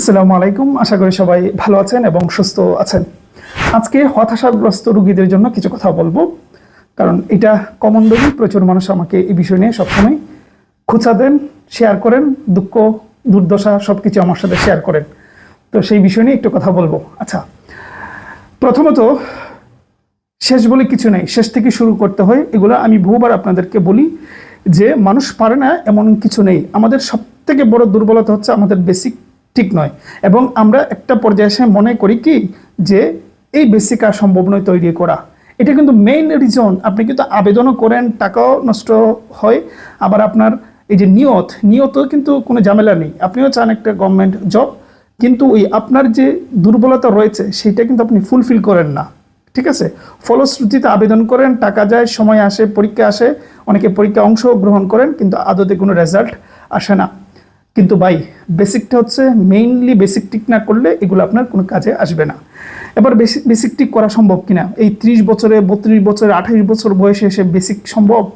আসসালামু আলাইকুম। আশা করি সবাই ভালো আছেন এবং সুস্থ আছেন। আজকে হতাশাগ্রস্ত রোগীদের জন্য কিছু কথা বলব। কারণ এটা কমন দলি প্রচুর মানুষ আমাকে এই বিষয় নিয়ে সবসময় খোঁচা দেন শেয়ার করেন, দুঃখ, দুর্দশা সব কিছু আমার সাথে শেয়ার করেন। তো সেই বিষয় নিয়ে একটু কথা বলব। আচ্ছা প্রথমত শেষ বলে কিছু নেই। শেষ থেকে শুরু করতে হয়। এগুলো আমি বহুবার আপনাদেরকে বলি যে মানুষ পারে না এমন কিছু নেই। আমাদের সব থেকে বড় দুর্বলতা হচ্ছে আমাদের বেসিক ঠিক নয়। এবং আমরা একটা পর্যায়ে এসে মনে করি কি? যে এই বেসিক আর সম্ভব নয় তৈরি করা। এটা কিন্তু মেইন রিজন আপনি কিন্তু আবেদনও করেন, টাকাও নষ্ট হয়। আবার আপনার এই যে নিয়ত নিয়ত কিন্তু কোনো ঝামেলা নেই। আপনিও চান একটা গভর্নমেন্ট জব কিন্তু ওই আপনার যে দুর্বলতা রয়েছে সেইটা কিন্তু আপনি ফুলফিল করেন না। ঠিক আছে? ফলশ্রুতিতে আবেদন করেন, টাকা যায়, সময় আসে, পরীক্ষা আসে, অনেকে পরীক্ষা অংশগ্রহণ করেন, কিন্তু আদতে কোনো রেজাল্ট আসে না। কিন্তু ভাই বেসিকটা হচ্ছে মেইনলি বেসিক ঠিক না করলে এগুলো আপনার কোনো কাজে আসবে না। এবার বেসিক বেসিক ঠিক করা সম্ভব কিনা? এই ত্রিশ বছরে, বত্রিশ বছরে আঠাশ বছর বয়সে এসে বেসিক সম্ভব?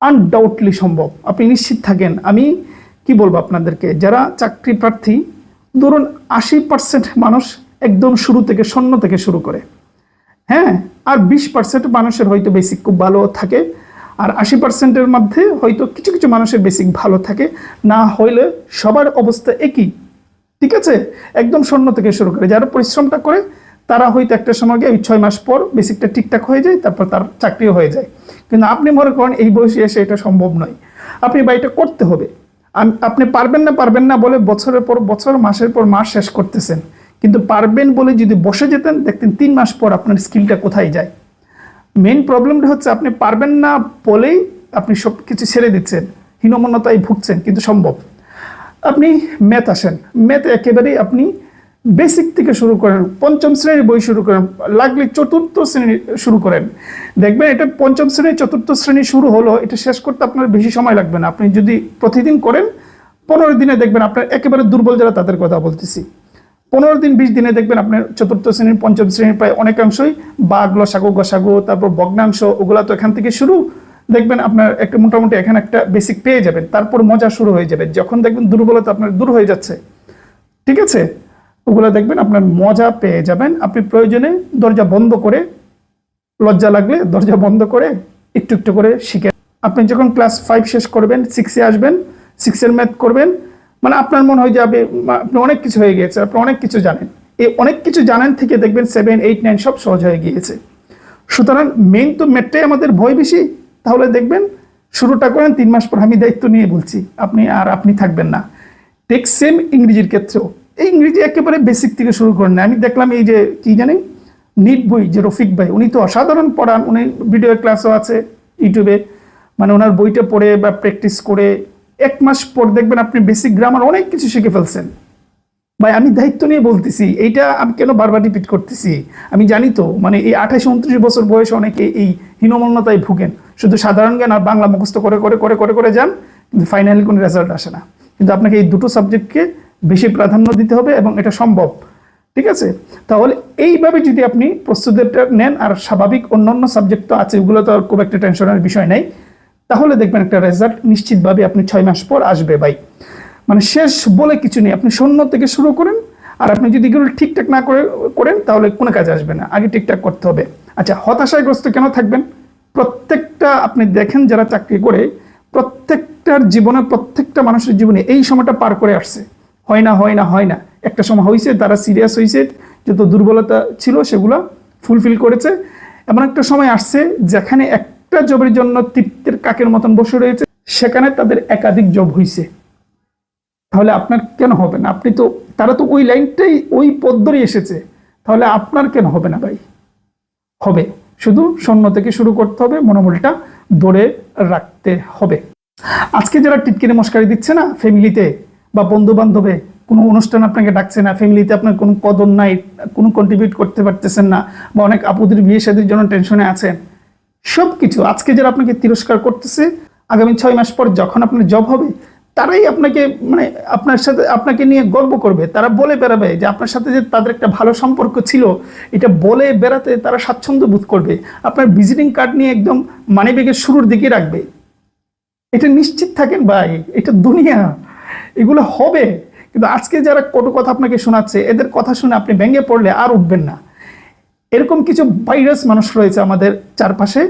আনডাউটলি সম্ভব। আপনি নিশ্চিত থাকেন। আমি কি বলব আপনাদেরকে? যারা চাকরি প্রার্থী, ধরুন আশি পার্সেন্ট মানুষ একদম শুরু থেকে শূন্য থেকে শুরু করে। হ্যাঁ? আর বিশ পার্সেন্ট মানুষের হয়তো বেসিক খুব ভালো থাকে। আর আশি পার্সেন্টের মধ্যে হয়তো কিছু কিছু মানুষের বেসিক ভালো থাকে। না হইলে সবার অবস্থা একই। ঠিক আছে? একদম শূন্য থেকে শুরু করে। যারা পরিশ্রমটা করে, তারা হয়তো একটা সময় গিয়ে ওই ছয় মাস পর বেসিকটা ঠিকঠাক হয়ে যায়, তারপর তার চাকরিও হয়ে যায়। কিন্তু আপনি মনে করেন এই বয়সে এসে এটা সম্ভব নয়। আপনি বা এটা করতে হবে। আপনি পারবেন না পারবেন না বলে বছরের পর বছর, মাসের পর মাস শেষ করতেছেন। কিন্তু পারবেন বলে যদি বসে যেতেন, দেখতেন তিন মাস পর আপনার স্কিলটা কোথায় যায়। মেন প্রবলেমটা হচ্ছে আপনি পারবেন না বলেই আপনি সব কিছু ছেড়ে দিচ্ছেন। হীনমন্যতায় ভুগছেন, কিন্তু সম্ভব। আপনি ম্যাথ আসেন। ম্যাথ একেবারেই আপনি বেসিক থেকে শুরু করেন, পঞ্চম শ্রেণির বই শুরু করেন, লাগলে চতুর্থ শ্রেণি শুরু করেন। দেখবেন এটা পঞ্চম শ্রেণি, চতুর্থ শ্রেণি শুরু হলো, এটা শেষ করতে আপনার বেশি সময় লাগবে না। আপনি যদি প্রতিদিন করেন, পনেরো দিনে দেখবেন আপনার একেবারে দুর্বল যারা তাদের কথা বলতেছি। পনেরো দিন, বিশ দিনে দেখবেন আপনার চতুর্থ শ্রেণির, পঞ্চম শ্রেণির প্রায় অনেকাংশই বাঘ, লসাগু, গসাগু, তারপর ভগ্নাংশ, ওগুলা তো এখান থেকে শুরু। দেখবেন আপনার একটা মোটামুটি এখানে একটা বেসিক পেয়ে যাবেন। তারপর মজা শুরু হয়ে যাবে। যখন দেখবেন দুর্বলতা আপনার দূর হয়ে যাচ্ছে। ঠিক আছে? ওগুলো দেখবেন আপনার মজা পেয়ে যাবেন। আপনি প্রয়োজনে দরজা বন্ধ করে, লজ্জা লাগলে দরজা বন্ধ করে একটু একটু করে শিখে আপনি যখন ক্লাস ফাইভ শেষ করবেন সিক্সে আসবেন সিক্সের ম্যাথ করবেন মানে আপনার মনে হয় যাবে আপনি অনেক কিছু হয়ে গিয়েছে, আপনি অনেক কিছু জানেন। এই অনেক কিছু জানেন থেকে দেখবেন সেভেন এইট নাইন সব সহজ হয়ে গিয়েছে। সুতরাং মেন তো ম্যাথটাই আমাদের ভয় বেশি। তাহলে দেখবেন শুরুটা করেন, তিন মাস পর আমি দায়িত্ব নিয়ে বলছি, আপনি আর আপনি থাকবেন না। টেক সেম ইংরেজির ক্ষেত্রেও। এই ইংরেজি একেবারে বেসিক থেকে শুরু করেন না। আমি দেখলাম এই যে কি জানি নিট বই, যে রফিক ভাই, উনি তো অসাধারণ পড়ান। উনি ভিডিও ক্লাসও আছে, ইউটিউবে। মানে ওনার বইটা পড়ে বা প্র্যাকটিস করে এক মাস পর দেখবেন আপনি বেসিক গ্রামার অনেক কিছু শিখে ফেলছেন। ভাই, আমি দায়িত্ব নিয়ে বলতেছি, এইটা আমি কেন বারবার রিপিট করতেছি? আমি জানি তো মানে এই আঠাশ উনত্রিশ বছর বয়সে অনেকে এই হীনমন্যতায় ভুগেন। শুধু সাধারণ জ্ঞান আর বাংলা মুখস্থ করে করে করে করে করে যান, কিন্তু ফাইনালি কোনো রেজাল্ট আসে না। কিন্তু আপনাকে এই দুটো সাবজেক্টকে বেশি প্রাধান্য দিতে হবে এবং এটা সম্ভব। ঠিক আছে? তাহলে এইভাবে যদি আপনি প্রস্তুতিটা নেন, আর স্বাভাবিক অন্যান্য সাবজেক্ট তো আছে, ওগুলো তো আর খুব একটা টেনশনের বিষয় নেই। তাহলে দেখবেন একটা রেজাল্ট নিশ্চিতভাবে আপনি ছয় মাস পর আসবে ভাই। মানে শেষ বলে কিছু নেই। আপনি শূন্য থেকে শুরু করেন, আর আপনি যদি এগুলো ঠিকঠাক না করে, করেন, তাহলে কোনো কাজ আসবে না। আগে ঠিকঠাক করতে হবে। আচ্ছা হতাশাগ্রস্ত কেন থাকবেন? প্রত্যেকটা আপনি দেখেন যারা চাকরি করে, প্রত্যেকটার জীবনে, প্রত্যেকটা মানুষের জীবনে এই সময়টা পার করে আসছে। হয় না হয় না হয় না। একটা সময় হয়েছে তারা সিরিয়াস হয়েছে যত দুর্বলতা ছিল সেগুলো ফুলফিল করেছে। এমন একটা সময় আসছে যেখানে একটা জবের জন্য তৃপ্তির কাকের মতন বসে রয়েছে, সেখানে তাদের একাধিক জব হয়েছে তাহলে আপনার কেন হবে না? আপনি তো, তারা তো ওই লাইনটাই, ওই পথ ধরে এসেছে। তাহলে আপনার কেন হবে না ভাই? হবে। শুধু শূন্য থেকে শুরু করতে হবে, মনোবলটা ধরে রাখতে হবে। আজকে যারা টিটকিরে মস্কারি দিচ্ছে না, ফ্যামিলিতে বা বন্ধু বান্ধবে কোনো অনুষ্ঠান আপনাকে ডাকছে না, ফ্যামিলিতে আপনার কোনো কদর নাই, কোনো কন্ট্রিবিউট করতে পারতেছেন না, বা অনেক আপুদের বিয়ে শাদির জন্য টেনশনে আছেন সব কিছু আজকে যারা আপনাকে তিরস্কার করতেছে, আগামী ছয় মাস পর যখন আপনার জব হবে, তারাই আপনাকে মানে আপনার সাথে, আপনাকে নিয়ে গর্ব করবে। তারা বলে বেড়াবে যে আপনার সাথে যে তাদের একটা ভালো সম্পর্ক ছিল, এটা বলে বেড়াতে তারা স্বাচ্ছন্দ্য বোধ করবে। আপনার ভিজিটিং কার্ড নিয়ে একদম মানিব্যাগের শুরুর দিকে রাখবে। এটা নিশ্চিত থাকেন ভাই, এটা দুনিয়া, এগুলো হবে। কিন্তু আজকে যারা কটু কথা আপনাকে শোনাচ্ছে, এদের কথা শুনে আপনি ভেঙে পড়লে আর উঠবেন না। এরকম কিছু ভাইরাস মানুষ রয়েছে আমাদের চারপাশে,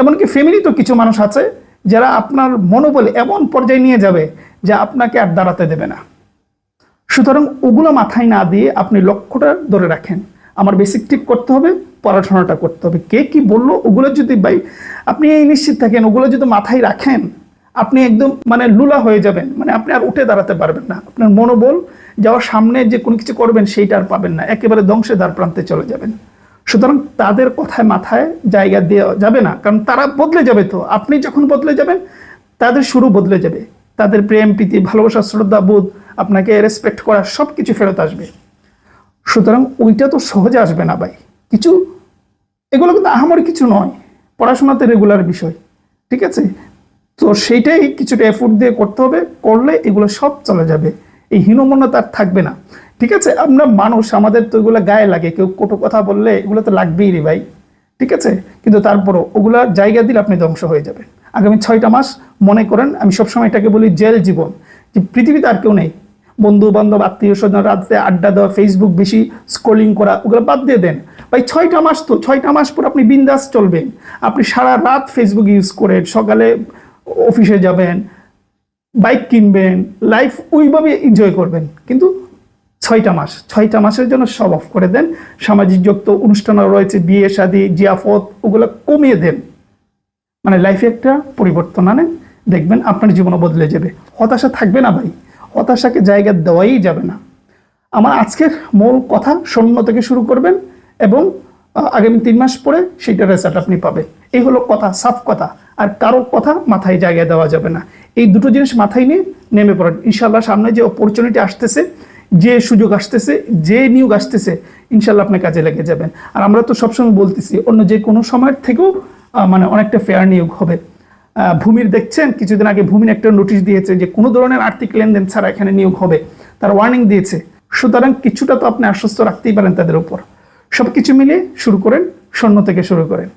এমনকি ফ্যামিলি তো কিছু মানুষ আছে যারা আপনার মনোবল এমন পর্যায়ে নিয়ে যাবে যা আপনাকে আর দাঁড়াতে দেবে না। সুতরাং ওগুলো মাথায় না দিয়ে আপনি লক্ষ্যটা ধরে রাখেন। আমার বেসিক ঠিক করতে হবে, পড়াশোনাটা করতে হবে। কে কি বলল, ওগুলো যদি ভাই আপনি এই নিশ্চিত থাকেন, ওগুলো যদি মাথায় রাখেন, আপনি একদম মানে লুলা হয়ে যাবেন। মানে আপনি আর উঠে দাঁড়াতে পারবেন না। আপনার মনোবল যাওয়ার সামনে যে কোনো কিছু করবেন, সেইটা আর পাবেন না। একেবারে ধ্বংসের দ্বার প্রান্তে চলে যাবেন। সুতরাং তাদের কথায় মাথায় জায়গা দেওয়া যাবে না, কারণ তারা বদলে যাবে তো। আপনি যখন বদলে যাবেন, তাদের শুরু বদলে যাবে। তাদের প্রেম, প্রীতি, ভালোবাসা, শ্রদ্ধা, বোধ, আপনাকে রেসপেক্ট করা সব কিছু ফেরত আসবে। সুতরাং ওইটা তো সহজে আসবে না ভাই। কিছু, এগুলো কিন্তু আহামরি কিছু নয়। পড়াশোনাতে রেগুলার বিষয়, ঠিক আছে? তো সেইটাই কিছুটা এফোর্ট দিয়ে করতে হবে। করলে এগুলো সব চলে যাবে। এই হীনমন্যতা আর থাকবে না। ঠিক আছে? আমরা মানুষ, আমাদের তো এগুলো গায়ে লাগে। কেউ কটু কথা বললে এগুলো তো লাগবেই রে ভাই। ঠিক আছে? কিন্তু তারপরও ওগুলা জায়গা দিলে আপনি ধ্বংস হয়ে যাবেন। আগামী ছয়টা মাস মনে করেন, আমি সবসময় এটাকে বলি জেল জীবন। যে পৃথিবীতে আর কেউ নেই। বন্ধু বান্ধব আত্মীয় স্বজন রাতে আড্ডা দেওয়া ফেসবুক বেশি স্ক্রলিং করা, ওগুলো বাদ দিয়ে দেন। ভাই, ছয়টা মাস তো, ছয়টা মাস পর আপনি বিন্দাস চলবেন। আপনি সারা রাত ফেসবুক ইউজ করেন, সকালে অফিসে যাবেন বাইক কিনবেন লাইফ ওইভাবে এনজয় করবেন। কিন্তু ছয়টা মাস, ছয়টা মাসের জন্য সব অফ করে দেন। সামাজিক যুক্ত অনুষ্ঠান রয়েছে, বিয়ে শাদী, জিয়াফত, ওগুলো কমিয়ে দেন। মানে লাইফে একটা পরিবর্তন আনেন। দেখবেন আপনার জীবনও বদলে যাবে। হতাশা থাকবে না ভাই। হতাশাকে জায়গা দেওয়াই যাবে না। আমার আজকের মূল কথা শূন্য থেকে শুরু করবেন এবং আগামী তিন মাস পরে সেইটা রেজাল্ট আপনি পাবেন। এই হলো কথা, সাফ কথা। আর কারও কথা মাথায় জায়গা দেওয়া যাবে না। এই দুটো জিনিস মাথায় নিয়ে নেমে পড়েন। ইনশাল্লাহ সামনে যে অপরচুনিটি আসতেছে যে সুযোগ আসতেছে, যে নিয়োগ আসতেছে, ইনশাল্লাহ আপনি কাজে লেগে যাবেন। আর আমরা তো সবসময় বলতেছি, অন্য যে কোনো সময়ের থেকেও মানে অনেকটা ফেয়ার নিয়োগ হবে। ভূমির দেখছেন, কিছুদিন আগে ভূমির একটা নোটিশ দিয়েছে যে কোনো ধরনের আর্থিক লেনদেন ছাড়া এখানে নিয়োগ হবে। তার ওয়ার্নিং দিয়েছে। সুতরাং কিছুটা তো আপনি আশ্বস্ত রাখতেই পারেন তাদের উপর। সব কিছু মিলিয়ে শুরু করেন শূন্য থেকে শুরু করেন।